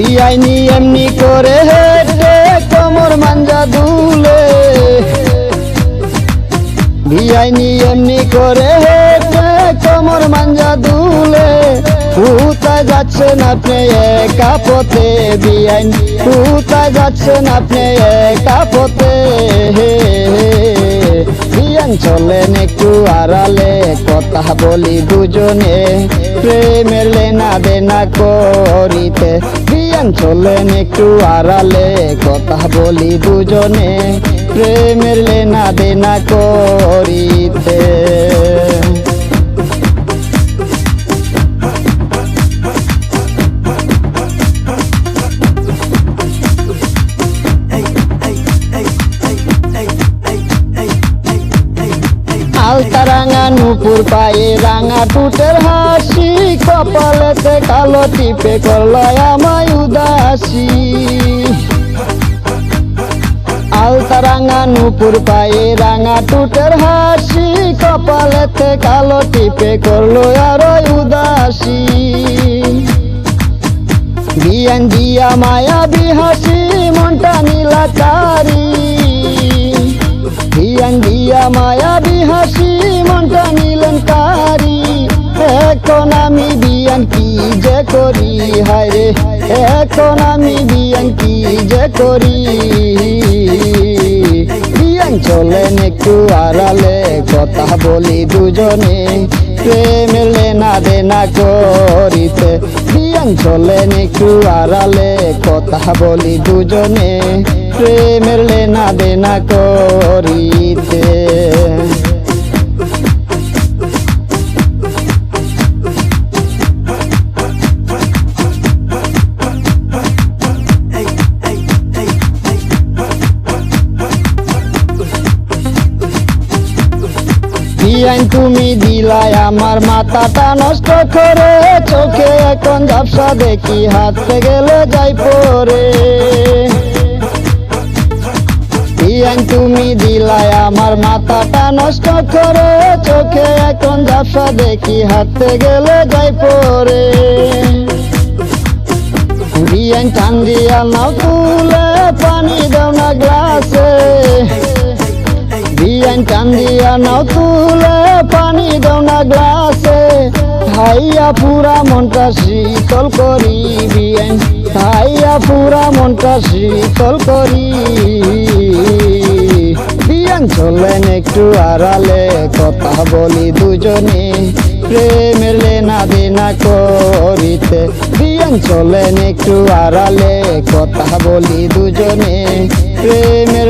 বিআইনি এমনি করে হেঁটে কোমর মাঞ্জা দুলে। বিআইনি এমনি করে হেঁটে কোমর মাঞ্জা দুলে। কোথায় যাচ্ছেন আপনি একা পথে বিআইন কোথায় যাচ্ছেন আপনি একা পথে বিয়ান চলেন একটু আড়ালে, কথা বলি দুজনে। প্রেমের লেনা দেনা করিতে বিয়ান চলেন একটু আড়ালে কথা বলি দুজনে প্রেমের লেনা দেনা করিতে। আলতা রাঙা নুপুর পায়ে রাঙা টুটের হাসি, কপালেতে কালো টিপে করল আমায় উদাসী। আলতা রাঙা নুপুর পায়ে রাঙা টুটের হাসি, কপালেতে কালো টিপে করল আর উদাসী। বিয়ান দিয়া মায়া বিহাসি মনটা নীলা বিয়ান করি, হায় এখন আমি বিয়ান কি যে করি। বিয়ান চলেন একটু আড়ালে, কথা বলি দুজনে। প্রেমের লেনা দেনা করিতে। বিয়ান চলেন একটু আড়ালে, কথা বলি দুজনে। প্রেমের লেনা দেনা করিতে বিয়ান তুমি দিলাই আমার মাথাটা নষ্ট করে, চোখে এখন ঝাপসা দেখি হাতে গেলে যাই পরে। বিয়ান তুমি দিলাই আমার মাথাটা নষ্ট করে, চোখে এখন ঝাপসা দেখি হাতে গেলে যাই পরে। বিয়ান টান দিয়া নাও তুলে, পানি দাও না গ্লাসে। বিয়ান টান দিয়া নাও তুলে, পানি দাও না গ্লাসে। খাইয়া পুরা মনটা শীতল করি বিয়ান খাইয়া পুরা মনটা শীতল করি। বিয়ান চলেন একটু আড়ালে, কথা বলি দুজনে। প্রেমের লেনা দেনা করিতে। বিয়ান চলেন একটু আড়ালে, কথা বলি দুজনে। প্রেমের